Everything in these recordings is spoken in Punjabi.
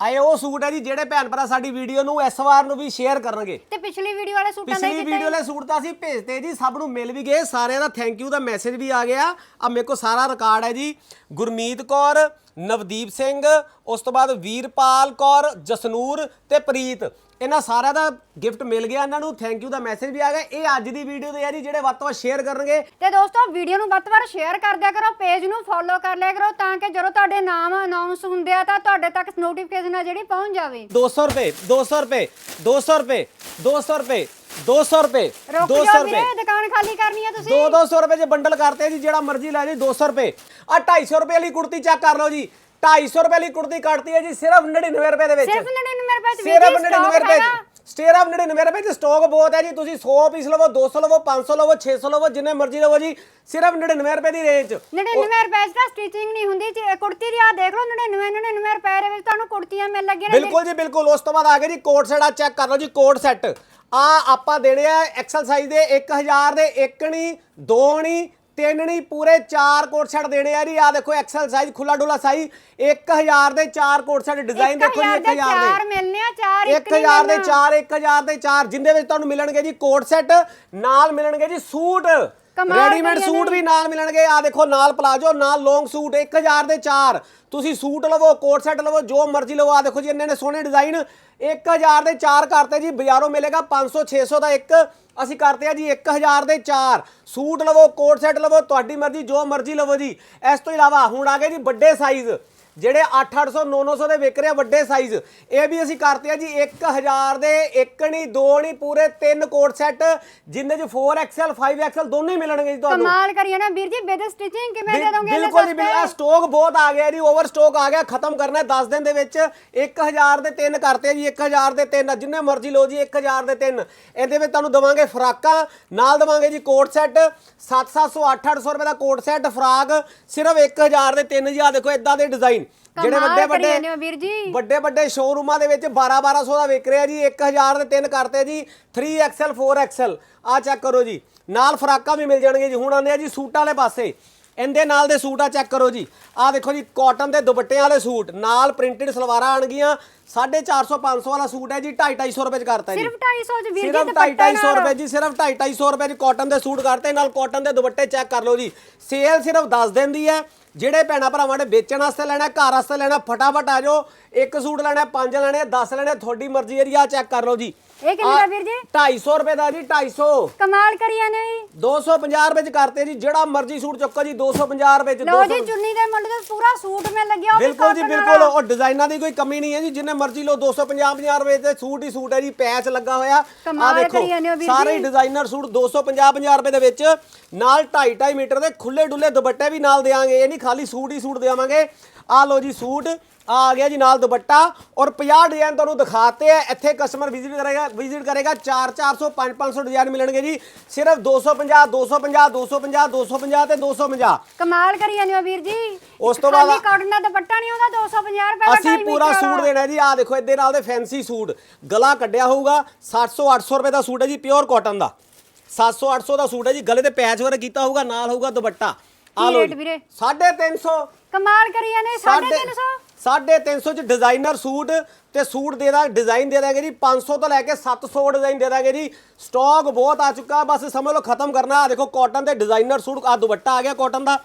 ਆਏ ਉਹ ਸੂਟ ਹੈ ਜੀ ਜਿਹੜੇ ਭੈਣ ਭਰਾ ਸਾਡੀ ਵੀਡੀਓ ਨੂੰ ਇਸ ਵਾਰ ਨੂੰ ਵੀ ਸ਼ੇਅਰ ਕਰਨਗੇ। ਤੇ ਪਿਛਲੀ ਵੀਡੀਓ ਵਾਲੇ ਸੂਟਾਂ ਦਾ ਪਿਛਲੀ ਵੀਡੀਓ ਵਾਲੇ ਸੂਟ ਤਾਂ ਅਸੀਂ ਭੇਜਤੇ ਜੀ ਸਭ ਨੂੰ ਮਿਲ ਵੀ ਗਏ ਸਾਰਿਆਂ ਦਾ ਥੈਂਕ ਯੂ ਦਾ ਮੈਸੇਜ ਵੀ ਆ ਗਿਆ। ਆ ਮੇਰੇ ਕੋਲ ਸਾਰਾ ਰਿਕਾਰਡ ਹੈ ਜੀ। ਗੁਰਮੀਤ ਕੌਰ ਨਵਦੀਪ ਸਿੰਘ ਉਸ ਤੋਂ ਬਾਅਦ ਵੀਰਪਾਲ ਕੌਰ ਜਸਨੂਰ ਤੇ ਪ੍ਰੀਤ। ਇਹਨਾਂ ਸਾਰਿਆਂ ਦਾ ਗਿਫਟ ਮਿਲ ਗਿਆ ਇਹਨਾਂ ਨੂੰ ਥੈਂਕ ਯੂ ਦਾ ਮੈਸੇਜ ਵੀ ਆ ਗਿਆ। ਇਹ ਅੱਜ ਦੀ ਵੀਡੀਓ ਦੇ ਆ ਜੀ ਜਿਹੜੇ ਵੱਧ ਤੋਂ ਵੱਧ ਸ਼ੇਅਰ ਕਰਨਗੇ। ਤੇ ਦੋਸਤੋ ਵੀਡੀਓ ਨੂੰ ਵੱਧ ਤੋਂ ਵੱਧ ਸ਼ੇਅਰ ਕਰ ਦਿਆ ਕਰੋ ਪੇਜ ਨੂੰ ਫੋਲੋ ਕਰ ਲਿਆ ਕਰੋ ਤਾਂ ਕਿ ਜਦੋਂ ਤੁਹਾਡੇ ਨਾਮ ਅਨਾਉਂਸ ਹੁੰਦੇ ਆ ਤਾਂ ਤੁਹਾਡੇ ਤੱਕ ਨੋਟੀਫਿਕੇਸ਼ਨ ਆ ਜਿਹੜੀ ਪਹੁੰਚ ਜਾਵੇ। 200 ਰੁਪਏ 200 ਰੁਪਏ 200 ਰੁਪਏ 200 ਰੁਪਏ 200 ਰੁਪਏ ਰੁਕ 200 ਜਾਓ ਰੁਪਏ। ਵੀਰੇ ਦੁਕਾਨ ਖਾਲੀ ਕਰਨੀ ਆ ਤੁਸੀਂ। ਦੋ 200 ਰੁਪਏ ਚ ਬੰਡਲ ਕਰਤੇ ਜੀ ਜਿਹੜਾ ਮਰਜ਼ੀ ਲੈ ਜੀ 200 ਰੁਪਏ। ਆ 250 ਰੁਪਏ ਵਾਲੀ ਕੁੜਤੀ ਚੈੱਕ ਕਰ ਲਓ ਜੀ। 250 ਰੁਪਏ ਵਾਲੀ ਕੁੜਤੀ ਕੱਟਤੀ ਹੈ ਜੀ ਸਿਰਫ 99 ਰੁਪਏ ਦੇ ਵਿੱਚ। ਸਿਰਫ 99 ਰੁਪਏ ਚ ਵੀਰ ਸਿਰਫ ਜੀ 99 ਸਟਾਕ ਰੁਪਏ ਚ। ਸਿਰਫ 99 ਰੁਪਏ ਚ ਸਟਾਕ ਬਹੁਤ ਹੈ ਜੀ। ਤੁਸੀਂ 100 ਪੀਸ ਲਵੋ 200 ਲਵੋ 500 ਲਵੋ 600 ਲਵੋ ਜਿੰਨੇ ਮਰਜ਼ੀ ਲਵੋ ਜੀ। ਸਿਰਫ 99 ਰੁਪਏ ਦੀ ਰੇਂਜ 99 ਰੁਪਏ ਚ ਤਾਂ ਸਟਿਚਿੰਗ ਨਹੀਂ ਹੁੰਦੀ ਜੀ, ਇਹ ਕੁੜਤੀ ਦੀ ਆ ਦੇਖ ਲਓ 99 99 ਰੁਪਏ ਦੇ ਵਿੱਚ ਤੁਹਾਨੂੰ ਕੁੜਤੀਆਂ ਮਿਲ ਲੱਗੀਆਂ ਨੇ ਬਿਲਕੁਲ ਜੀ ਬਿਲਕੁਲ। ਉਸ ਤੋਂ ਬਾਅਦ ਆ ਗਏ ਜੀ ਕੋਟ ਸੈਟ ਆ ਚੈੱਕ ਕਰ ਲਓ ਜੀ ਕੋਟ ਸੈੱਟ ਆ ਆਪਾਂ ਦੇਣੇ ਆ ਐਕਸਲ ਸਾਈਜ਼ ਦੇ 1000 ਦੇ ਇੱਕ ਨਹੀਂ ਦੋ ਨਹੀਂ ਤਿੰਨ ਨਹੀਂ ਪੂਰੇ ਚਾਰ ਕੋਟ ਸੈਟ ਦੇਣੇ ਆ ਜੀ। ਆ ਦੇਖੋ ਐਕਸਲ ਸਾਈਜ਼ ਖੁੱਲਾ ਡੁੱਲਾ ਸਾਈਜ਼ 1000 ਦੇ ਚਾਰ ਕੋਟ ਸੈਟ ਡਿਜ਼ਾਈਨ ਦੇਖੋ ਜੀ 1000 ਦੇ ਚਾਰ ਮਿਲਨੇ ਆ ਚਾਰ ਇੱਕ ਨਹੀਂ 1000 ਦੇ। 4 1000 ਦੇ 4 ਜਿੰਦੇ ਵਿੱਚ ਤੁਹਾਨੂੰ ਮਿਲਣਗੇ ਜੀ ਕੋਟ ਸੈੱਟ ਨਾਲ ਮਿਲਣਗੇ ਜੀ ਸੂਟ। ਰੈਡੀਮੇਡ ਸੂਟ ਵੀ ਨਾਲ ਮਿਲਣਗੇ। ਆ ਦੇਖੋ ਨਾਲ ਪਲਾਜੋ ਨਾਲ ਲੌਂਗ ਸੂਟ 1000 ਦੇ 4 ਤੁਸੀਂ ਸੂਟ ਲਵੋ ਕੋਟ ਸੈੱਟ ਲਵੋ ਜੋ ਮਰਜ਼ੀ ਲਵੋ। ਆ ਦੇਖੋ ਜੀ ਇੰਨੇ ਨੇ ਸੋਹਣੇ ਡਿਜ਼ਾਈਨ 1000 ਦੇ 4 ਕਰਤੇ ਜੀ ਬਾਜ਼ਾਰੋਂ ਮਿਲੇਗਾ 500 600 ਦਾ ਇੱਕ। ਅਸੀਂ ਕਰਤੇ ਆ ਜੀ 1000 ਦੇ 4 ਸੂਟ ਲਵੋ, ਕੋਟ ਸੈੱਟ ਲਵੋ, ਤੁਹਾਡੀ ਮਰਜ਼ੀ, ਜੋ ਮਰਜ਼ੀ ਲਵੋ ਜੀ। ਇਸ ਤੋਂ ਇਲਾਵਾ ਹੁਣ ਆ ਗਏ ਜੀ ਵੱਡੇ ਸਾਈਜ਼ ਜਿਹੜੇ 8-800 900 ਦੇ ਵਿਕ ਰਹੇ ਵੱਡੇ ਸਾਈਜ਼ ਇਹ ਵੀ ਅਸੀਂ ਕਰਤੇ ਆ ਜੀ 1000 ਦੇ ਇੱਕ ਨਹੀਂ ਦੋ ਨਹੀਂ ਪੂਰੇ ਤਿੰਨ ਕੋਟ ਸੈੱਟ ਜਿੰਨੇ ਚ 4XL 5XL ਦੋਨੇ ਹੀ ਮਿਲਣਗੇ ਜੀ ਤੁਹਾਨੂੰ। ਕਮਾਲ ਕਰੀਏ ਨਾ ਵੀਰ ਜੀ ਵਿਦ ਸਟਿਚਿੰਗ ਕਿਵੇਂ ਦੇ ਦੋਗੇ? ਬਿਲਕੁਲ ਜੀ ਬਿਲ- ਆਹ ਸਸਤੇ ਸਟਾਕ ਬਹੁਤ ਆ ਗਿਆ ਜੀ ਓਵਰ ਸਟਾਕ ਆ ਗਿਆ ਖਤਮ ਕਰਨਾ 10 ਦਿਨ ਦੇ ਵਿੱਚ। 1000 ਦੇ ਤਿੰਨ ਕਰਤੇ ਜੀ 1000 ਦੇ ਤਿੰਨ ਜਿੰਨੇ ਮਰਜ਼ੀ ਲਓ ਜੀ 1000 ਦੇ ਤਿੰਨ। ਇਹਦੇ ਵਿੱਚ ਤੁਹਾਨੂੰ ਦਵਾਂਗੇ ਫਰਾਕਾਂ ਨਾਲ ਦਵਾਂਗੇ ਜੀ ਕੋਟ ਸੈੱਟ 7-700 8-800 ਰੁਪਏ ਦਾ ਕੋਟ ਸੈੱਟ ਫਰਾਕ ਸਿਰਫ 1000 ਦੇ ਤਿੰਨ ਜੀ। ਆ ਦੇਖੋ ਇਦਾਂ ਦੇ ਡਿਜ਼ਾਈਨ ਜਿਹੜੇ ਵੱਡੇ ਵੱਡੇ ਵੀਰ ਜੀ। ਵੱਡੇ ਵੱਡੇ ਸ਼ੋਰੂਮਾਂ ਦੇ ਵਿੱਚ 12 1200 ਦਾ ਵਿਕ ਰਿਹਾ ਜੀ 1000 ਦੇ ਤਿੰਨ ਕਰਤੇ ਜੀ 3XL 4XL ਆ ਚੈੱਕ ਕਰੋ ਜੀ ਨਾਲ ਫਰਾਕਾਂ ਵੀ ਮਿਲ ਜਾਣਗੇ ਜੀ ਹੁਣ ਆਉਂਦੇ ਆ ਜੀ ਸੂਟਾਂ ਵਾਲੇ ਪਾਸੇ। ਇਹਦੇ ਨਾਲ ਦੇ ਸੂਟ ਆ ਚੈੱਕ ਕਰੋ ਜੀ। ਆ ਦੇਖੋ ਜੀ ਕਾਟਨ ਦੇ ਦੁਪੱਟਿਆਂ ਵਾਲੇ ਸੂਟ ਨਾਲ ਪ੍ਰਿੰਟਡ ਸਲਵਾਰਾਂ ਆਣਗੀਆਂ 450 500 ਵਾਲਾ ਸੂਟ ਹੈ ਜੀ 250 ਰੁਪਏ ਚ ਕਰਤਾ ਜੀ। ਸਿਰਫ 250 ਚ ਵੀਰ ਜੀ ਸਿਰਫ ਦੁਪੱਟੇ 250 ਨਾਲ। ਰੁਪਏ ਜੀ ਸਿਰਫ 250 ਰੁਪਏ ਚ ਕਾਟਨ ਦੇ ਸੂਟ ਕਰਤੇ ਨਾਲ ਕਾਟਨ ਦੇ ਦੁਪੱਟੇ ਚੈੱਕ ਕਰ ਲਓ ਜੀ। ਸੇਲ ਸਿਰਫ 10 ਦਿਨ ਦੀ ਹੈ ਜਿਹੜੇ ਭੈਣਾ ਭਰਾਵਾਂ ਨੇ ਵੇਚਣ ਵਾਸਤੇ ਲੈਣਾ ਘਰ ਵਾਸਤੇ ਲੈਣਾ ਫਟਾਫਟ ਆ ਜਾਓ। ਇੱਕ ਸੂਟ ਲੈਣਾ ਪੰਜ ਲੈਣੇ 10 ਲੈਣੇ ਤੁਹਾਡੀ ਮਰਜ਼ੀ ਹੈ ਜੀ ਆ ਚੈੱਕ ਕਰ ਲਓ ਜੀ। ਇਹ ਕਿੰਨੇ ਦਾ ਵੀਰ ਜੀ? 250 ਰੁਪਏ ਦਾ ਜੀ 250 ਕਮਾਲ ਕਰੀ ਜਾਂਦੇ ਹੋ ਜੀ 250 ਰੁਪਏ ਚ ਕਰਤੇ ਜੀ ਜਿਹੜਾ ਮਰਜ਼ੀ ਸੂਟ ਚੁੱਕੋ ਜੀ 250 ਰੁਪਏ ਚ ਲਓ 200 ਜੀ ਚੁੰਨੀ ਦੇ ਮੁੱਲ ਤੇ ਪੂਰਾ ਸੂਟ ਮਿਲ ਲੱਗਿਆ ਉਹ ਬਿਲਕੁਲ ਜੀ ਬਿਲਕੁਲ। ਉਹ ਡਿਜ਼ਾਈਨਾਂ ਦੀ ਕੋਈ ਕਮੀ ਨਹੀਂ ਹੈ ਜੀ ਜਿੰਨੇ ਮਰਜ਼ੀ ਲਓ 250 50 ਰੁਪਏ ਤੇ ਸੂਟ ਹੀ ਸੂਟ ਹੈ ਜੀ ਪੈਚ ਲੱਗਾ ਹੋਇਆ। ਆ ਦੇਖੋ ਸਾਰੇ। ਡਿਜ਼ਾਈਨਰ ਸੂਟ 250 50 ਰੁਪਏ ਦੇ ਵਿੱਚ ਨਾਲ 2.5 2.5 ਮੀਟਰ ਦੇ ਖੁੱਲੇ ਡੁੱਲੇ ਦੁਪੱਟੇ ਵੀ ਨਾਲ ਇਹ ਨਹੀਂ ਖਾਲੀ ਸੂਟ ਹੀ ਸੂਟ ਦੇਵਾਂਗੇ। ਆ ਲਓ ਜੀ ਸੂਟ ਆ ਆ ਗਿਆ ਜੀ ਨਾਲ ਦੁਪੱਟਾ ਔਰ 50 ਡਿਜ਼ਾਈਨ ਤੁਹਾਨੂੰ ਦਿਖਾਤੇ ਆ। ਇੱਥੇ ਕਸਟਮਰ ਵਿਜ਼ਿਟ ਕਰੇਗਾ ਵਿਜ਼ਿਟ ਕਰੇਗਾ 4 400 5 500 ਡਿਜ਼ਾਈਨ ਮਿਲਣਗੇ ਜੀ। ਸਿਰਫ 250 250 250 250 ਤੇ 250 ਕਮਾਲ ਕਰੀ ਜਾਂਦੇ ਹੋ ਵੀਰ ਜੀ। ਉਸ ਤੋਂ ਬਾਅਦ- ਕਾਟਨ ਦਾ ਦੁਪੱਟਾ ਨਹੀਂ ਆਉਂਦਾ 250 ਰੁਪਏ ਦਾ ਅਸੀਂ ਪੂਰਾ ਸੂਟ ਦੇਣਾ ਜੀ। ਆ ਦੇਖੋ ਇਹਦੇ ਨਾਲ ਦੇ ਫੈਂਸੀ ਸੂਟ। ਗਲਾ ਕੱਢਿਆ ਹੋਊਗਾ 700 800 ਰੁਪਏ ਦਾ ਸੂਟ ਹੈ ਜੀ ਪਿਓਰ ਕਾਟਨ ਦਾ। 700 800 ਦਾ ਸੂਟ ਹੈ ਜੀ ਗਲੇ ਤੇ ਪੈਚ ਵਰਕ ਕੀਤਾ ਹੋਊਗਾ ਨਾਲ ਹੋਊਗਾ ਦੁਪੱਟਾ। ਆ ਲਓ ਰੇਟ ਵੀਰੇ? 350 ਕਮਾਲ ਕਰੀ ਜਾਂਦੇ 350 350 ਚ ਡਿਜ਼ਾਈਨਰ ਸੂਟ ਤੇ ਸੂਟ ਦੇ ਦਾਂ ਡਿਜ਼ਾਈਨ ਦੇ ਦਾਂਗੇ ਜੀ 500 ਤੋਂ ਲੈ ਕੇ 700 ਡਿਜ਼ਾਈਨ ਦੇ ਦਾਂਗੇ ਜੀ। ਸਟਾਕ ਬਹੁਤ ਆ ਚੁੱਕਾ ਬਸ ਸਮਝ ਲਓ ਖਤਮ ਕਰਨਾ। ਆ ਦੇਖੋ ਕਾਟਨ ਦੇ ਡਿਜ਼ਾਈਨਰ ਸੂਟ ਆ ਦੁਪੱਟਾ ਆ ਗਿਆ ਕਾਟਨ ਦਾ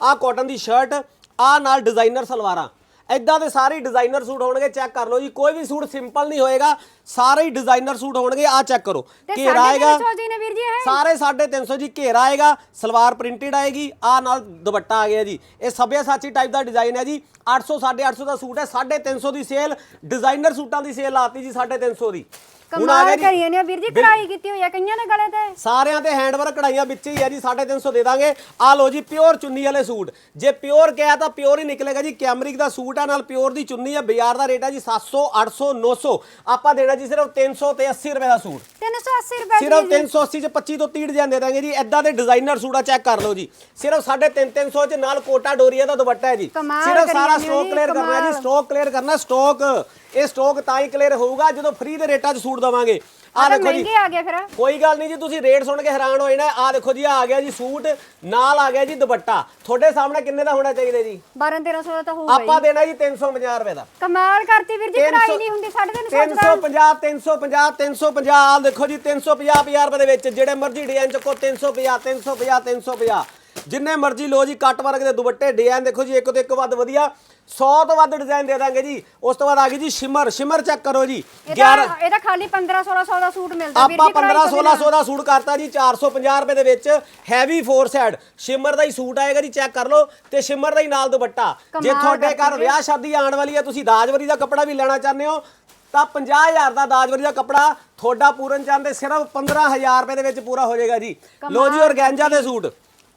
ਆ ਕਾਟਨ ਦੀ ਸ਼ਰਟ ਆ ਨਾਲ ਡਿਜ਼ਾਈਨਰ ਸਲਵਾਰਾਂ। ਇਦਾਂ ਦੇ ਸਾਰੇ ਡਿਜ਼ਾਈਨਰ ਸੂਟ ਹੋਣਗੇ ਚੈੱਕ ਕਰ ਲਓ ਜੀ। ਕੋਈ ਵੀ ਸੂਟ ਸਿੰਪਲ ਨਹੀਂ ਹੋਏਗਾ ਸਾਰੇ ਹੀ ਡਿਜ਼ਾਈਨਰ ਸੂਟ ਹੋਣਗੇ ਆ ਚੈੱਕ ਕਰੋ। ਘੇਰਾ ਆਏਗਾ? 350 ਜੀ ਨੇ ਵੀਰ ਜੀ ਇਹ? ਸਾਰੇ 350 ਜੀ ਘੇਰਾ ਆਏਗਾ ਸਲਵਾਰ ਪ੍ਰਿੰਟਡ ਆਏਗੀ ਆ ਨਾਲ ਦੁਪੱਟਾ ਆ ਗਿਆ ਜੀ। ਇਹ ਸਭਿਆ ਸਾਚੀ ਟਾਈਪ ਦਾ ਡਿਜ਼ਾਈਨ ਹੈ ਜੀ। 800 850 ਦਾ ਸੂਟ ਹੈ 350 ਦੀ ਸੇਲ ਡਿਜ਼ਾਈਨਰ ਸੂਟਾਂ ਦੀ ਸੇਲ ਆਤੀ ਜੀ 350 ਦੀ। ਕਮਾਲ ਜੀ ਕਰੀ ਜਾਂਦੇ ਹੋ ਵੀਰ ਜੀ ਕਢਾਈ ਕੀਤੀ ਹੋਈ ਆ ਕਈਆਂ ਦੇ ਗਲੇ ਤੇ। ਸਾਰਿਆਂ ਤੇ ਹੈਂਡ ਵਰਕ ਕਢਾਈਆਂ ਵਿੱਚ ਹੀ ਹੈ ਜੀ 350 ਦੇ ਦਾਂਗੇ। ਆ ਲੋ ਜੀ ਪਿਓਰ ਚੁੰਨੀ ਵਾਲੇ ਸੂਟ। ਜੇ ਪਿਓਰ ਕਿਹਾ ਤਾਂ ਪਿਓਰ ਹੀ ਨਿਕਲੇਗਾ ਜੀ ਕੈਮਰਿਕ ਦਾ ਸੂਟ ਹੈ ਨਾਲ ਪਿਓਰ ਦੀ ਚੁੰਨੀ ਹੈ ਬਾਜ਼ਾਰ ਦਾ ਰੇਟ ਹੈ ਜੀ 700 800 900 ਆਪਾਂ ਦੇਣਾ ਜੀ ਸਿਰਫ 300 ਤੇ 80 ਰੁਪਏ ਦਾ ਸੂਟ। 380 ਰੁਪਏ ਸਿਰਫ ਦੀ 380 ਚ 25 ਤੋਂ 30 ਡਿਜ਼ਾਈਨ ਦੇ ਦਾਂਗੇ ਜੀ ਐਦਾਂ ਦੇ ਡਿਜ਼ਾਈਨਰ ਸੂਟ ਆ ਚੈੱਕ ਕਰ ਲਓ ਜੀ। ਸਿਰਫ 350 300 ਚ ਨਾਲ ਕੋਟਾ ਡੋਰੀਆ ਦਾ ਦੁਪੱਟਾ ਹੈ ਜੀ। ਕਮਾਲ ਸਿਰਫ ਕਰੀ ਸਾਰਾ ਜਾਂਦੇ ਹੋ ਸਟਾਕ ਜੀ, ਕਲੀਅਰ ਕਰਨਾ ਹੈ ਜੀ ਕਮਾਲ। ਸਟਾਕ ਕਲੀਅਰ ਕਰਨਾ ਸਟਾਕ ਇਹ ਸਟਾਕ ਤਾਂ ਹੀ ਕਲੀਅਰ ਹੋਊਗਾ ਜਦੋਂ ਫ੍ਰੀ ਦੇ ਰੇਟਾਂ 'ਚ ਸੂਟ ਦਵਾਂਗੇ। ਆ ਦੇਖੋ ਜੀ। ਮਹਿੰਗੇ ਆ ਗਏ ਫਿਰ। ਕੋਈ ਗੱਲ ਨਹੀਂ ਜੀ ਤੁਸੀਂ ਰੇਟ ਸੁਣ ਕੇ ਹੈਰਾਨ ਹੋਏ ਨਾ ਆ ਦੇਖੋ ਜੀ ਆ ਗਿਆ ਜੀ ਸੂਟ ਨਾਲ ਆ ਗਿਆ ਜੀ ਦੁਪੱਟਾ। ਤੁਹਾਡੇ ਸਾਹਮਣੇ ਕਿੰਨੇ ਦਾ ਹੋਣਾ ਚਾਹੀਦਾ ਜੀ? 12 1300 ਦਾ ਤਾਂ ਹੋਊਗਾ ਹੀ ਆਪਾਂ ਦੇਣਾ ਜੀ 350 ਰੁਪਏ ਦਾ। ਕਮਾਲ ਕਰਤੀ ਵੀਰ ਜੀ ਕਢਾਈ ਨਹੀਂ ਹੁੰਦੀ 350 ਦਾ। 350 350 350 ਆਹ ਦੇਖੋ ਜੀ 350 50 ਰੁਪਏ ਦੇ ਵਿੱਚ ਜਿਹੜੇ ਮਰਜ਼ੀ ਡਿਜ਼ਾਈਨ ਚੱਕੋ 350 350 350 ਜਿੰਨੇ ਮਰਜ਼ੀ ਲੋ ਜੀ ਕੱਟ ਵਰਗ ਦੇ ਦੁਪੱਟੇ ਡਿਜ਼ਾਈਨ ਦੇਖੋ ਜੀ ਇੱਕ ਤੋਂ ਇੱਕ ਵੱਧ ਵਧੀਆ। 100 ਤੋਂ ਵੱਧ ਡਿਜ਼ਾਈਨ ਦੇ ਦਾਂਗੇ ਜੀ। ਉਸ ਤੋਂ ਬਾਅਦ ਆ ਗਈ ਜੀ ਸ਼ਿਮਰ ਸ਼ਿਮਰ ਚੈੱਕ ਕਰੋ ਜੀ। ਇਹਦਾ ਇਹਦਾ ਖਾਲੀ 15 1600 ਦਾ ਸੂਟ ਮਿਲਦਾ। ਵੀਰ ਆਪਾਂ ਜੀ ਕਢਾਈ 15 ਤੋਂ ਬਿਨਾਂ। 1600 ਦਾ ਸੂਟ ਕਰਤਾ ਜੀ 450 ਰੁਪਏ ਦੇ ਵਿੱਚ ਹੈਵੀ ਫੋਰ ਸਾਈਡ ਸ਼ਿਮਰ ਦਾ ਹੀ ਸੂਟ ਆਏਗਾ ਜੀ ਚੈੱਕ ਕਰ ਲਓ ਤੇ ਸ਼ਿਮਰ ਦਾ ਹੀ ਨਾਲ ਦੁਪੱਟਾ। ਜੇ ਤੁਹਾਡੇ ਘਰ। ਵਿਆਹ ਸ਼ਾਦੀ ਆਉਣ ਵਾਲੀ ਹੈ ਤੁਸੀਂ ਦਾਜਵਰੀ ਦਾ ਕੱਪੜਾ ਵੀ ਲੈਣਾ ਚਾਹੁੰਦੇ ਹੋ ਤਾਂ 50000 ਦਾ ਦਾਜਵਰੀ ਦਾ ਕੱਪੜਾ ਤੁਹਾਡਾ ਪੂਰਨ ਚੰਦ ਦੇ ਸਿਰਫ 15000 ਰੁਪਏ ਦੇ ਵਿੱਚ ਪੂਰਾ ਹੋ ਜਾਏਗਾ ਜੀ। ਲੋ ਜੀ ਔਰਗੈਂਜਾ ਦੇ ਸੂਟ।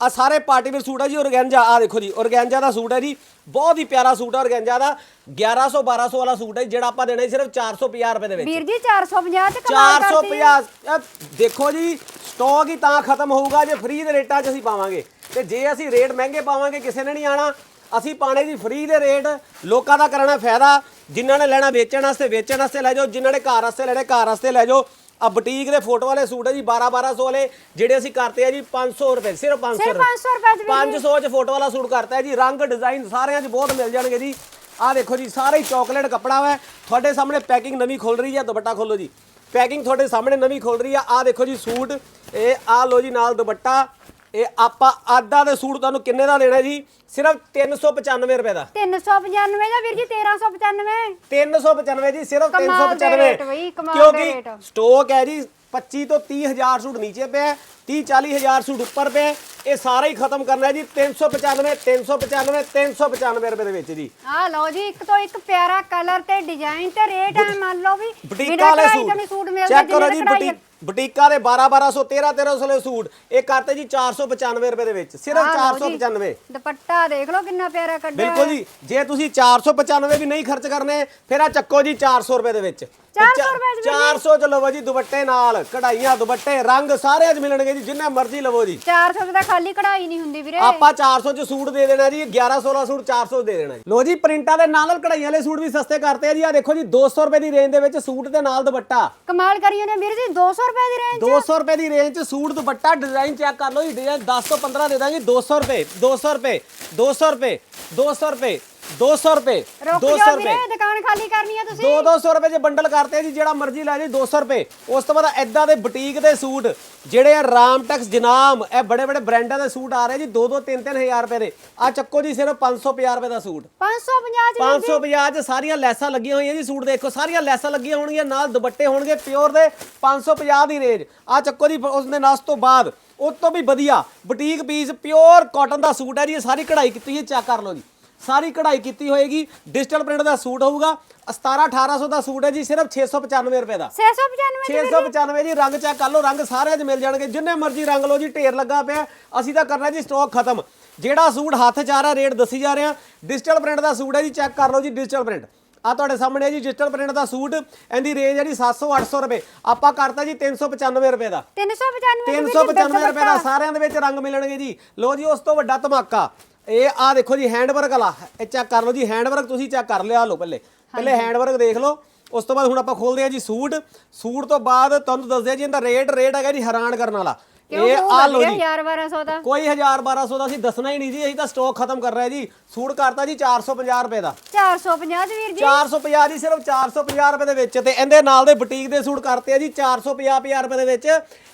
ਆ ਸਾਰੇ ਪਾਰਟੀ ਵੇਅਰ ਸੂਟ ਆ ਜੀ ਔਰਗੈਂਜਾ ਆ ਦੇਖੋ ਜੀ ਔਰਗੈਂਜਾ ਦਾ ਸੂਟ ਹੈ ਜੀ ਬਹੁਤ ਹੀ ਪਿਆਰਾ ਸੂਟ ਹੈ ਔਰਗੈਂਜਾ ਦਾ 1100 1200 ਵਾਲਾ ਸੂਟ ਹੈ ਜਿਹੜਾ ਆਪਾਂ ਦੇਣਾ ਜੀ ਸਿਰਫ 450 ਰੁਪਏ ਦੇ ਵਿੱਚ। ਵੀਰ ਜੀ 450 ਚ ਕਮਾਲ ਕਰਤੀ 450 ਅਹ ਦੇਖੋ ਜੀ ਸਟਾਕ ਹੀ ਤਾਂ ਖਤਮ ਹੋਊਗਾ ਜੇ ਫ੍ਰੀ ਦੇ ਰੇਟਾਂ 'ਚ ਅਸੀਂ ਪਾਵਾਂਗੇ। ਤੇ ਜੇ ਅਸੀਂ ਰੇਟ ਮਹਿੰਗੇ ਪਾਵਾਂਗੇ ਕਿਸੇ ਨੇ ਨਹੀਂ ਆਣਾ ਅਸੀਂ ਪਾਣੇ ਜੀ ਫ੍ਰੀ ਦੇ ਰੇਟ ਲੋਕਾਂ ਦਾ ਕਰਨਾ ਫਾਇਦਾ ਜਿਨ੍ਹਾਂ ਨੇ ਲੈਣਾ ਵੇਚਣ ਵਾਸਤੇ ਵੇਚਣ ਵਾਸਤੇ ਲੈ ਜਾਓ ਜਿਨ੍ਹਾਂ ਨੇ ਘਰ ਵਾਸਤੇ ਲੈਣੇ ਘਰ ਵਾਸਤੇ ਲੈ ਜਾਓ ਆ ਬੁਟੀਕ ਦੇ ਫੋਟੋ ਵਾਲੇ ਸੂਟ ਹੈ ਜੀ 12 1200 ਵਾਲੇ ਜਿਹੜੇ ਅਸੀਂ ਕਰਤੇ ਆ ਜੀ 500 ਰੁਪਏ ਸਿਰਫ 500 ਸਿਰਫ 500 ਰੁਪਏ ਚ ਵੀਰ 500 ਚ ਫੋਟੋ ਵਾਲਾ ਸੂਟ ਕਰਤਾ ਹੈ ਜੀ ਰੰਗ ਡਿਜ਼ਾਈਨ ਸਾਰਿਆਂ 'ਚ ਬਹੁਤ ਮਿਲ ਜਾਣਗੇ ਜੀ। ਆਹ ਦੇਖੋ ਜੀ ਸਾਰਾ ਹੀ ਚਾਕਲੇਟ ਕੱਪੜਾ ਵਾ ਤੁਹਾਡੇ ਸਾਹਮਣੇ ਪੈਕਿੰਗ ਨਵੀਂ ਖੁੱਲ ਰਹੀ ਹੈ ਦੁਪੱਟਾ ਖੋਲੋ ਜੀ। ਪੈਕਿੰਗ ਤੁਹਾਡੇ ਸਾਹਮਣੇ ਨਵੀਂ ਖੁੱਲ ਰਹੀ ਆ ਆਹ ਦੇਖੋ ਜੀ ਸੂਟ ਇਹ ਆਹ ਲੋ ਜੀ ਨਾਲ ਦੁਪੱਟਾ ਇਹ ਆਪਾਂ ਆਦਾ ਦੇ ਸੂਟ ਤੁਹਾਨੂੰ ਕਿੰਨੇ ਦਾ ਦੇਣਾ ਜੀ? ਸਿਰਫ 395 ਰੁਪਏ ਦਾ। 395 ਦਾ ਵੀਰ ਜੀ 1395 395 ਜੀ ਸਿਰਫ ਕਮਾਲ ਦੇ 395 ਰੇਟ ਬਈ, ਕਮਾਲ ਦੇ ਕਿਉਂਕਿ ਰੇਟ। ਸਟਾਕ ਹੈ ਜੀ 25 ਤੋਂ 30 ਹਜ਼ਾਰ ਸੂਟ ਨੀਚੇ ਪਿਆ 30 40 ਹਜ਼ਾਰ ਸੂਟ ਉੱਪਰ ਪਿਆ ਇਹ ਸਾਰਾ ਹੀ ਖਤਮ ਕਰਨਾ ਹੈ ਜੀ 395 395 395 ਰੁਪਏ ਦੇ ਵਿੱਚ ਜੀ। ਆ ਲਓ ਜੀ ਇੱਕ ਤੋਂ ਇੱਕ ਪਿਆਰਾ ਕਲਰ ਤੇ ਡਿਜ਼ਾਈਨ ਤੇ ਰੇਟ ਐ ਮੰਨ ਲਓ ਵੀ ਬੁਟੀਕਾਂ ਵਾਲੇ ਕਢਾਈ ਤੋਂ ਨੀ ਸੂਟ ਮਿਲਦੇ ਚੈੱਕ ਕਰੋ ਜੀ ਕਢਾਈ ਬੁਟੀਕ ਬੁਟੀਕਾਂ ਦੇ 12 1200 13 1300 ਵਾਲੇ ਸੂਟ। ਇਹ ਕਰਤੇ ਜੀ 495 ਰੁਪਏ ਦੇ ਵਿੱਚ। ਸਿਰਫ ਆਹ ਲਓ ਜੀ, 495 ਦੁਪੱਟਾ ਦੇਖ ਲਓ ਕਿੰਨਾ ਪਿਆਰਾ ਕੱਢਿਆ ਬਿਲਕੁਲ ਜੀ। ਜੇ ਤੁਸੀਂ 495 ਵੀ ਨਹੀਂ ਖਰਚ ਕਰਨੇ ਫਿਰ ਆ ਚੱਕੋ ਜੀ 400 ਰੁਪਏ ਦੇ ਵਿੱਚ। 400 ਰੁਪਏ ਚ ਵੀ 400 ਚ ਲਵੋ ਜੀ ਦੁਪੱਟੇ ਨਾਲ ਕਢਾਈਆਂ ਦੁਪੱਟੇ ਰੰਗ ਸਾਰਿਆਂ 'ਚ ਮਿਲਣਗੇ ਜੀ ਜਿੰਨਾ ਮਰਜ਼ੀ ਲਵੋ ਜੀ। 400 ਦਾ ਖਾਲੀ ਕਢਾਈ ਨਹੀਂ ਹੁੰਦੀ ਵੀਰੇ। ਆਪਾਂ 400 ਚ ਸੂਟ ਦੇ ਦੇਣਾ ਜੀ 1100 ਵਾਲਾ ਸੂਟ 400 ਦੇ ਦੇਣਾ ਜੀ। ਲੋ ਜੀ ਪ੍ਰਿੰਟਾਂ ਦੇ ਨਾਲ ਨਾਲ ਕਢਾਈਆਂ ਵਾਲੇ ਸੂਟ ਵੀ ਸਸਤੇ ਕਰਤੇ ਆ ਜੀ। ਆ ਦੇਖੋ ਜੀ 200 ਰੁਪਏ ਦੀ ਰੇਂਜ ਦੇ ਵਿੱਚ ਸੂਟ ਦੇ ਨਾਲ ਦੁਪੱਟਾ। ਕਮਾਲ ਕਰੀ ਨੇ ਵੀਰ ਜੀ 200 ਰੁਪਏ ਦੀ ਰੇਂਜ 200 ਰੁਪਏ ਦੀ ਰੇਂਜ 'ਚ ਸੂਟ ਦੁਪੱਟਾ ਡਿਜ਼ਾਈਨ ਚੈੱਕ ਕਰ ਲਓ ਜੀ। ਡਿਜ਼ਾਈਨ 10 ਤੋਂ 15 ਦੇ ਦਾਂਗੇ 200 ਰੁਪਏ 200 ਰੁਪਏ 200 ਰੁਪਏ 200 ਰੁਪਏ। 200 ਰੁਪਏ ਰੁਕ 200 ਜਾਓ ਰੁਪਏ। ਵੀਰੇ ਦੁਕਾਨ ਖਾਲੀ ਕਰਨੀ ਆ ਤੁਸੀਂ। 2 200 ਰੁਪਏ 'ਚ ਬੰਡਲ ਕਰਤੇ ਜੀ ਜਿਹੜਾ ਮਰਜ਼ੀ ਲੈ ਜੀ 200 ਰੁਪਏ। ਉਸ ਤੋਂ ਬਾਅਦ ਐਦਾਂ ਦੇ ਬੁਟੀਕ ਦੇ ਸੂਟ ਜਿਹੜੇ ਆ ਰਾਮਟੈਕਸ ਜਨਾਮ ਇਹ ਬੜੇ ਬੜੇ ਬ੍ਰਾਂਡਾਂ ਦੇ ਸੂਟ ਆ ਰਹੇ ਜੀ 2 2 3 3000 ਰੁਪਏ ਦੇ। ਆ ਚੱਕੋ ਜੀ ਸਿਰਫ 550 ਰੁਪਏ ਦਾ ਸੂਟ। 550 ਚ 550 ਚ ਸਾਰੀਆਂ ਲੈਸਾਂ ਲੱਗੀਆਂ ਹੋਈਆਂ ਜੀ ਸੂਟ ਦੇਖੋ ਸਾਰੀਆਂ ਲੈਸਾਂ ਲੱਗੀਆਂ ਹੋਣਗੀਆਂ ਨਾਲ ਦੁਪੱਟੇ ਹੋਣਗੇ ਪਿਓਰ ਦੇ 550 ਦੀ ਰੇਂਜ। ਆ ਚੱਕੋ ਜੀ ਉਸ ਦੇ ਨਾਲ ਤੋਂ ਬਾਅਦ ਉਸ ਤੋਂ ਵੀ ਵਧੀਆ ਬੁਟੀਕ ਪੀਸ ਪਿਓਰ ਕਾਟਨ ਦਾ ਸੂਟ ਹੈ ਜੀ ਇਹ ਸਾਰੀ ਕਢਾਈ ਕੀਤੀ ਹੋਈ ਚੈੱਕ ਕਰ ਲਓ ਜੀ। ਸਾਰੀ ਕਢਾਈ ਕੀਤੀ ਹੋਏਗੀ। ਡਿਜੀਟਲ ਪ੍ਰਿੰਟ ਦਾ ਸੂਟ ਹੋਊਗਾ। 17 1800 ਦਾ ਸੂਟ ਹੈ ਜੀ ਸਿਰਫ 695 ਰੁਪਏ ਦਾ। 695 ਚ 695 ਜੀ। ਰੰਗ ਚੈੱਕ ਕਰ ਲਓ ਰੰਗ ਸਾਰਿਆਂ 'ਚ ਮਿਲ ਜਾਣਗੇ। ਜਿੰਨੇ ਮਰਜ਼ੀ ਰੰਗ ਲਓ ਜੀ ਢੇਰ ਲੱਗਾ ਪਿਆ ਅਸੀਂ ਤਾਂ ਕਰਨਾ ਜੀ ਸਟਾਕ ਖਤਮ। ਜਿਹੜਾ ਸੂਟ ਹੱਥ 'ਚ ਆ ਰਿਹਾ ਰੇਟ ਦੱਸੀ ਜਾ ਰਿਹਾ। ਡਿਜੀਟਲ ਪ੍ਰਿੰਟ ਦਾ ਸੂਟ ਹੈ ਜੀ ਚੈੱਕ ਕਰ ਲਓ ਜੀ ਡਿਜੀਟਲ ਪ੍ਰਿੰਟ ਆ ਤੁਹਾਡੇ ਸਾਹਮਣੇ ਹੈ ਜੀ ਡਿਜੀਟਲ ਪ੍ਰਿੰਟ ਦਾ ਸੂਟ। ਇਹਦੀ ਰੇਂਜ ਹੈ ਜੀ 700 800 ਰੁਪਏ। ਆਪਾਂ ਕਰਤਾ ਜੀ 395 ਰੁਪਏ ਦਾ। 395 ਵੀਰ ਜੀ, 395 ਰੁਪਏ ਦਾ। ਸਾਰਿਆਂ ਦੇ ਵਿੱਚ ਰੰਗ ਮਿਲਣਗੇ ਜੀ। ਲੋ ਜੀ ਉਸ ਤੋਂ ਵੱਡਾ ਧਮਾਕਾ। ਇਹ ਆ ਦੇਖੋ ਜੀ ਹੈਂਡਵਰਕ ਵਾਲਾ। ਇਹ ਚੈੱਕ ਕਰ ਲਓ ਜੀ ਹੈਂਡਵਰਕ ਤੁਸੀਂ ਚੈੱਕ ਕਰ ਲਿਆ ਲਓ ਪਹਿਲੇ। ਪਹਿਲੇ ਹੈਂਡਵਰਕ ਦੇਖ ਲਓ। ਉਸ ਤੋਂ ਬਾਅਦ ਹੁਣ ਆਪਾਂ ਖੋਲਦੇ ਆ ਜੀ ਸੂਟ। ਸੂਟ ਤੋਂ ਬਾਅਦ ਤੁਹਾਨੂੰ ਦੱਸਦੇ ਆ ਜੀ ਇਹਦਾ ਰੇਟ ਰੇਟ ਹੈਗਾ ਜੀ ਹੈਰਾਨ ਕਰਨ ਵਾਲਾ। ਕਿਉਂ ਇਹ ਆ ਲਓ ਜੀ। 1000 1200 ਦਾ? ਕੋਈ 1000 1200 ਦਾ ਅਸੀਂ ਦੱਸਣਾ ਹੀ ਨਹੀਂ ਜੀ ਅਸੀਂ ਤਾਂ ਸਟਾਕ ਖਤਮ ਕਰ ਰਹੇ ਜੀ। ਸੂਟ ਕਰਤਾ ਜੀ 450 ਰੁਪਏ ਦਾ। 450 ਚ ਵੀਰ ਜੀ। 450 ਜੀ ਸਿਰਫ 450 ਰੁਪਏ ਦੇ ਵਿੱਚ ਤੇ ਇਹਦੇ ਨਾਲ ਦੇ ਬੁਟੀਕ ਦੇ ਸੂਟ ਕਰਤੇ ਆ ਜੀ 450 50 ਰੁਪਏ ਦੇ ਵਿੱਚ।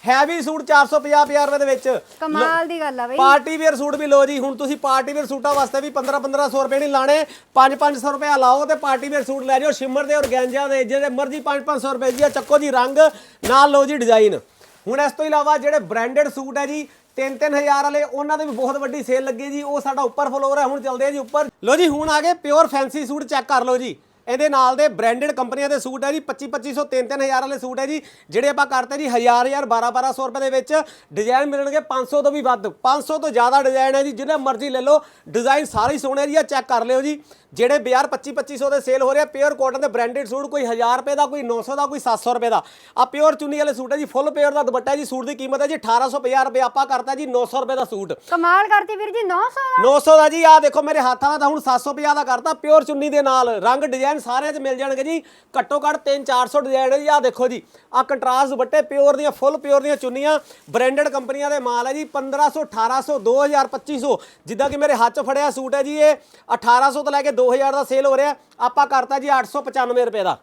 ਹੈਵੀ ਸੂਟ 450 50 ਰੁਪਏ ਦੇ ਵਿੱਚ। ਕਮਾਲ ਦੀ ਗੱਲ ਆ ਬਈ। ਪਾਰਟੀ ਵੇਅਰ ਸੂਟ ਵੀ ਲਓ ਜੀ ਹੁਣ ਤੁਸੀਂ ਪਾਰਟੀ ਵੇਅਰ ਸੂਟਾਂ ਵਾਸਤੇ ਵੀ 15 1500 ਰੁਪਏ ਨਹੀਂ ਲਾਣੇ। 5 500 ਰੁਪਏ ਲਾਓ ਤੇ ਪਾਰਟੀ ਵੇਅਰ ਸੂਟ ਲੈ ਜਾਓ ਸ਼ਿਮਰ ਦੇ ਔਰਗੈਂਜਾ ਦੇ ਜਿਹੜੇ ਮਰਜ਼ੀ 5 500 ਰੁਪਏ ਦੀ ਆ ਚੱਕੋ ਜੀ ਰੰਗ। ਨਾਲ ਲਓ ਜੀ ਡਿਜ਼ਾਈਨ ਹੁਣ ਇਸ ਤੋਂ ਇਲਾਵਾ ਜਿਹੜੇ ਬ੍ਰਾਂਡਡ ਸੂਟ ਹੈ ਜੀ 3-3000 ਵਾਲੇ, ਉਹਨਾਂ ਦੇ ਵੀ ਬਹੁਤ ਵੱਡੀ ਸੇਲ ਲੱਗੀ ਜੀ, ਉਹ ਸਾਡਾ ਉੱਪਰ ਫਲੋਰ ਹੈ, ਹੁਣ ਚੱਲਦੇ ਆ ਜੀ ਉੱਪਰ। ਲਓ ਜੀ, ਹੁਣ ਆ ਗਏ ਪਿਓਰ ਫੈਂਸੀ ਸੂਟ ਚੈੱਕ ਕਰ ਲਓ ਜੀ। ਇਹਦੇ ਨਾਲ ਦੇ ਬ੍ਰਾਂਡਡ ਕੰਪਨੀਆਂ ਦੇ ਸੂਟ ਹੈ ਜੀ 25 2500 3-3000 ਵਾਲੇ ਸੂਟ ਹੈ ਜੀ ਜਿਹੜੇ ਆਪਾਂ ਕਰਤੇ ਜੀ 1000 1000 12 1200 ਰੁਪਏ ਦੇ ਵਿੱਚ ਡਿਜ਼ਾਈਨ ਮਿਲਣਗੇ 500 ਤੋਂ ਵੀ ਵੱਧ 500 ਤੋਂ ਜ਼ਿਆਦਾ ਡਿਜ਼ਾਈਨ ਹੈ ਜੀ ਜਿਹਨੇ ਮਰਜ਼ੀ ਲੈ ਲਓ ਡਿਜ਼ਾਈਨ ਸਾਰੇ ਹੀ ਸੋਹਣੇ ਜੀ ਆ ਚੈੱਕ ਕਰ ਲਿਓ ਜੀ ਜਿਹੜੇ ਬਾਜ਼ਾਰ 25 2500 ਦੇ ਸੇਲ ਹੋ ਰਿਹਾ ਪਿਓਰ ਕਾਟਨ ਦੇ ਬ੍ਰਾਂਡਡ ਸੂਟ ਕੋਈ 1000 ਰੁਪਏ ਦਾ ਕੋਈ 900 ਦਾ ਕੋਈ 700 ਰੁਪਏ ਦਾ। ਆ ਪਿਓਰ ਚੁੰਨੀ ਵਾਲੇ ਸੂਟ ਹੈ ਜੀ ਫੁੱਲ ਪਿਓਰ ਦਾ ਦੁਪੱਟਾ ਹੈ ਜੀ ਸੂਟ ਦੀ ਕੀਮਤ ਹੈ ਜੀ 1850 ਰੁਪਏ ਆਪਾਂ ਕਰਤਾ ਜੀ 900 ਰੁਪਏ ਦਾ ਸੂਟ। ਕਮਾਲ ਕਰਤੀ ਵੀਰ ਜੀ 900 ਦਾ? 900 ਦਾ ਜੀ ਆ ਦੇਖੋ ਮੇਰੇ ਹੱਥਾਂ ਦਾ ਹੁਣ 750 ਦਾ ਕਰਤਾ ਪਿਓਰ ਚੁੰਨੀ ਦੇ ਨਾਲ ਰੰਗ ਡਿਜ਼ਾਈਨ ਡਿਜ਼ਾਈਨ ਸਾਰਿਆਂ 'ਚ ਮਿਲ ਜਾਣਗੇ ਜੀ। ਘੱਟੋ ਘੱਟ 3-400 ਡਿਜ਼ਾਈਨ ਹੈ ਜੀ। ਆਹ ਦੇਖੋ ਜੀ, ਆਹ ਕੰਟਰਾਸਟ ਦੁਪੱਟੇ ਪਿਓਰ ਦੀਆਂ ਫੁੱਲ ਪਿਓਰ ਦੀਆਂ ਚੁੰਨੀਆਂ। ਬ੍ਰਾਂਡਡ ਕੰਪਨੀਆਂ ਦੇ ਮਾਲ ਹੈ ਜੀ। 1500 1800 2000 2500 ਜਿੱਦਾਂ ਕਿ ਮੇਰੇ ਹੱਥ 'ਚ ਫੜਿਆ ਸੂਟ ਹੈ ਜੀ, ਇਹ 1800 ਤੋਂ ਲੈ ਕੇ 2000 ਦਾ ਸੇਲ ਹੋ ਰਿਹਾ। ਆਪਾਂ ਕਰਤਾ ਜੀ 895 ਰੁਪਏ ਦਾ।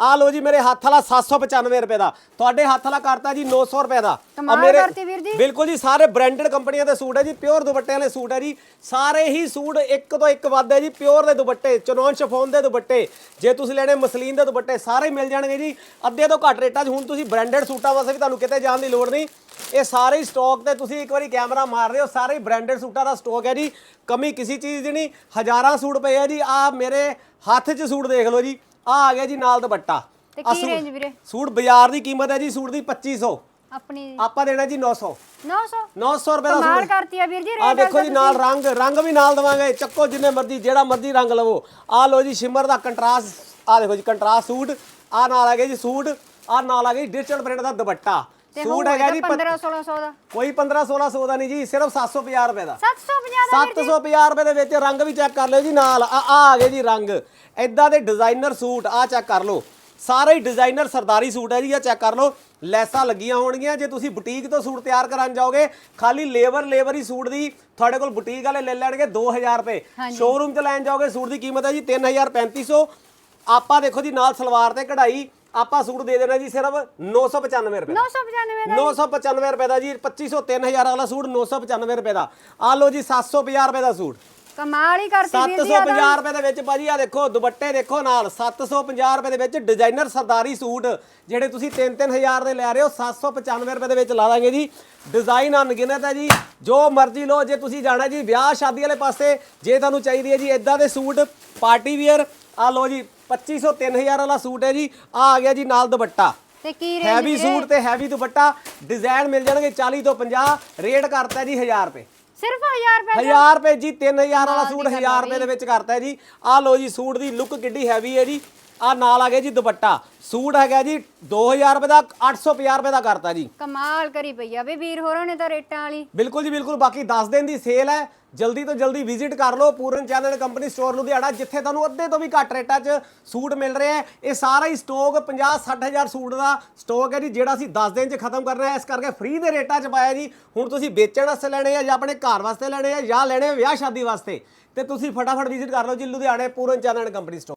ਆ ਲੋ ਜੀ ਮੇਰੇ ਹੱਥ ਵਾਲਾ 795 ਰੁਪਏ ਦਾ। ਤੁਹਾਡੇ ਹੱਥ ਵਾਲਾ ਕਰਤਾ ਜੀ 900 ਰੁਪਏ ਦਾ। ਆਹ ਕਮਾਲ ਮੇਰੇ- ਕਰਤੀ ਵੀਰ ਜੀ। ਬਿਲਕੁਲ ਜੀ ਸਾਰੇ ਬ੍ਰਾਂਡਡ ਕੰਪਨੀਆਂ ਦੇ ਸੂਟ ਹੈ ਜੀ ਪਿਓਰ ਦੁਪੱਟੇ ਵਾਲੇ ਸੂਟ ਹੈ ਜੀ। ਸਾਰੇ ਹੀ ਸੂਟ ਇੱਕ ਤੋਂ ਇੱਕ ਵੱਧ ਹੈ ਜੀ ਪਿਓਰ ਦੇ ਦੁਪੱਟੇ ਚਨੌਨ ਸ਼ਫੋਨ ਦੇ ਦੁਪੱਟੇ। ਜੇ ਤੁਸੀਂ ਲੈਣੇ ਮਸਲੀਨ ਦੇ ਦੁਪੱਟੇ ਸਾਰੇ ਮਿਲ ਜਾਣਗੇ ਜੀ। ਅੱਧੇ ਤੋਂ ਘੱਟ ਰੇਟਾਂ 'ਚ ਹੁਣ ਤੁਸੀਂ ਬ੍ਰਾਂਡਡ ਸੂਟਾਂ ਵਾਸਤੇ ਵੀ ਤੁਹਾਨੂੰ ਕਿਤੇ ਜਾਣ ਦੀ ਲੋੜ ਨਹੀਂ। ਇਹ ਸਾਰੇ ਹੀ ਸਟਾਕ ਤੇ ਤੁਸੀਂ ਇੱਕ ਵਾਰੀ ਕੈਮਰਾ ਮਾਰ ਰਹੇ ਹੋ ਸਾਰੇ ਹੀ ਬ੍ਰਾਂਡਡ ਸੂਟਾਂ ਦਾ ਸਟਾਕ ਹੈ ਜੀ। ਕਮੀ ਕਿਸੇ ਚੀਜ਼ ਦੀ ਨਹੀਂ ਹਜ਼ਾਰਾਂ ਸੂਟ ਪਏ ਆ ਜੀ। ਆ ਮੇਰੇ ਹੱਥ 'ਚ ਸੂਟ ਦੇਖ ਲਓ ਜੀ। ਆ ਆ ਗਿਆ ਜੀ ਨਾਲ ਦੁਪੱਟਾ। ਤੇ ਕੀ ਰੇਂਜ ਵੀਰੇ? ਸੂਟ ਬਾਜ਼ਾਰ ਦੀ ਕੀਮਤ ਹੈ ਜੀ ਸੂਟ ਦੀ 2500 ਆਪਣੀ ਆਪਾਂ ਦੇਣਾ ਜੀ 900 900 900 ਰੁਪਏ ਦਾ ਸੂਟ। ਕਰਤੀ ਆ ਵੀਰ ਜੀ ਆ ਦੇਖੋ ਜੀ ਨਾਲ ਰੰਗ ਰੰਗ ਵੀ ਨਾਲ ਦਵਾਂਗੇ। ਚੱਕੋ ਜਿੰਨੇ ਮਰਜ਼ੀ ਜਿਹੜਾ ਮਰਜ਼ੀ ਰੰਗ ਲਵੋ। ਆ ਲੋ ਜੀ ਸ਼ਿਮਰ ਦਾ ਕੰਟਰਾਸਟ। ਆ ਦੇਖੋ ਜੀ ਕੰਟਰਾਸਟ ਸੂਟ। ਆ ਨਾਲ ਆ ਗਿਆ ਜੀ ਸੂਟ। ਆ ਨਾਲ ਆ ਗਿਆ ਜੀ ਡਿਜੀਟਲ ਪ੍ਰਿੰਟ ਦਾ ਦੁਪੱਟਾ। ਤੇ ਸੂਟ ਹੈਗਾ ਜੀ 15 1600 ਦਾ। ਕੋਈ 15 1600 ਦਾ ਨਹੀਂ ਜੀ ਸਿਰਫ 750 ਰੁਪਏ ਦਾ। 750 ਦਾ ਵੀਰ ਜੀ। 750 ਰੁਪਏ ਦੇ ਵਿੱਚ ਰੰਗ ਵੀ ਚੈੱਕ ਕਰ ਲਿਓ ਜੀ ਨਾਲ। ਆ ਆ ਆ ਗਏ ਜੀ ਰੰਗ। ਐਦਾਂ ਦੇ ਡਿਜ਼ਾਈਨਰ ਸੂਟ ਆ ਚੈੱਕ ਕਰ ਲਓ। ਸਾਰੇ ਹੀ ਡਿਜ਼ਾਈਨਰ ਸਰਦਾਰੀ ਸੂਟ ਹੈ ਜੀ ਆ ਚੈੱਕ ਕਰ ਲਓ। ਲੈਸਾਂ ਲੱਗੀਆਂ ਹੋਣਗੀਆਂ। ਜੇ ਤੁਸੀਂ ਬੁਟੀਕ ਤੋਂ ਸੂਟ ਤਿਆਰ ਕਰਾਉਣ ਜਾਓਗੇ ਖਾਲੀ ਲੇਬਰ ਲੇਬਰ ਹੀ ਸੂਟ ਦੀ ਤੁਹਾਡੇ ਕੋਲ ਬੁਟੀਕ ਵਾਲੇ ਲੈ ਲੈਣਗੇ 2000 ਰੁਪਏ। ਸ਼ੋਰੂਮ 'ਚ ਲੈਣ ਜਾਓਗੇ ਸੂਟ ਦੀ ਕੀਮਤ ਹੈ ਜੀ 3000 3500 ਆਪਾਂ ਦੇਖੋ ਜੀ ਨਾਲ ਸਲਵਾਰ ਤੇ ਕਢਾਈ। ਆਪਾਂ ਸੂਟ ਦੇ ਦੇਣਾ ਜੀ ਸਿਰਫ 995 ਰੁਪਏ ਦਾ। 995 ਦਾ 995 ਰੁਪਏ ਦਾ ਜੀ 2500 3000 ਵਾਲਾ ਸੂਟ 995 ਰੁਪਏ ਦਾ। ਆ ਲਓ ਜੀ 750 ਰੁਪਏ ਦਾ ਸੂਟ। ਕਮਾਲ ਹੀ ਕਰਤੀ ਵੀਰ ਜੀ ਆ 750 ਰੁਪਏ ਦੇ ਵਿੱਚ ਭਾਜੀ ਆ ਦੇਖੋ ਦੁਪੱਟੇ ਦੇਖੋ ਨਾਲ। 750 ਰੁਪਏ ਦੇ ਵਿੱਚ ਡਿਜ਼ਾਈਨਰ ਸਰਦਾਰੀ ਸੂਟ ਜਿਹੜੇ ਤੁਸੀਂ 3-3000 ਦੇ ਲੈ ਰਹੇ ਹੋ 795 ਰੁਪਏ ਦੇ ਵਿੱਚ ਲਾ ਦਾਂਗੇ ਜੀ। ਡਿਜ਼ਾਈਨ ਅਨਗਿਨਤ ਹੈ ਜੀ। ਜੋ ਮਰਜ਼ੀ ਲਓ ਜੇ ਤੁਸੀਂ ਜਾਣਾ ਜੀ ਵਿਆਹ ਸ਼ਾਦੀ ਵਾਲੇ ਪਾਸੇ ਜੇ ਤੁਹਾਨੂੰ ਚਾਹੀਦੀ ਹੈ ਜੀ ਇਦਾਂ ਦੇ ਸੂਟ ਪਾਰਟੀ ਵੇਅਰ ਆ ਲਓ ਜੀ 2500 3000 ਵਾਲਾ ਸੂਟ ਹੈ ਜੀ। ਆ ਆ ਗਿਆ ਜੀ ਨਾਲ ਦੁਪੱਟਾ। ਤੇ ਕੀ ਰੇਂਜ ਹੈਵੀ ਸੂਟ ਤੇ ਹੈਵੀ ਦੁਪੱਟਾ। ਡਿਜ਼ਾਈਨ ਮਿਲ ਜਾਣਗੇ 40 ਤੋਂ 50 ਰੇਟ ਕਰਤਾ ਜੀ 1000 ਰੁਪਏ। ਸਿਰਫ 1000 ਰੁਪਏ 1000 ਰੁਪਏ ਜੀ 3000 ਵਾਲਾ ਸੂਟ 1000 ਰੁਪਏ ਦੇ ਵਿੱਚ ਕਰਤਾ ਜੀ। ਆਹ ਲੋ ਜੀ ਸੂਟ ਦੀ ਲੁੱਕ ਕਿੱਡੀ ਹੈਵੀ ਹੈ ਜੀ। ਆ ਨਾਲ ਆ ਗਿਆ ਜੀ ਦੁਪੱਟਾ। ਸੂਟ ਹੈਗਾ ਜੀ 2000 ਰੁਪਏ ਦਾ 850 ਰੁਪਏ ਦਾ ਕਰਤਾ ਜੀ। ਕਮਾਲ ਕਰੀ ਪਈ ਆ। ਵੀ ਵੀਰ ਹੋਰਾਂ ਨੇ ਤਾਂ ਰੇਟਾਂ ਵਾਲੀ। ਬਿਲਕੁਲ ਜੀ ਬਿਲਕੁਲ। ਬਾਕੀ 10 ਦਿਨ ਦੀ ਸੇਲ ਹੈ। ਜਲਦੀ ਤੋਂ ਜਲਦੀ ਵਿਜ਼ਿਟ ਕਰ ਲਓ। Pooran channel company store Ludhiana ਜਿੱਥੇ ਤੁਹਾਨੂੰ ਅੱਧੇ ਤੋਂ ਵੀ ਘੱਟ ਰੇਟਾਂ 'ਚ ਸੂਟ ਮਿਲ ਰਹੇ ਹੈ। ਇਹ ਸਾਰਾ ਹੀ ਸਟਾਕ 50 60000 ਸੂਟ ਦਾ ਸਟਾਕ ਹੈ ਜੀ ਜਿਹੜਾ ਅਸੀਂ 10 ਦਿਨ 'ਚ ਖਤਮ ਕਰਨਾ ਹੈ। ਇਸ ਕਰਕੇ ਫ੍ਰੀ ਦੇ ਰੇਟਾਂ 'ਚ ਪਾਇਆ ਜੀ। ਹੁਣ ਤੁਸੀਂ ਵੇਚਣ ਵਾਸਤੇ ਲੈਣੇ ਆ ਜਾਂ ਆਪਣੇ ਘਰ ਵਾਸਤੇ ਲੈਣੇ ਆ ਜਾਂ ਲੈਣੇ ਆ ਵਿਆਹ ਸ਼ਾਦੀ ਵਾਸਤੇ। ਤੇ ਤੁਸੀਂ ਫਟਾਫਟ ਵਿਜ਼ਿਟ ਕਰ ਲਓ ਜੀ ਲੁਧਿਆਣੇ ਪੂਰਨ ਚੈਨਲ ਕੰਪਨੀ ਸਟੋਰ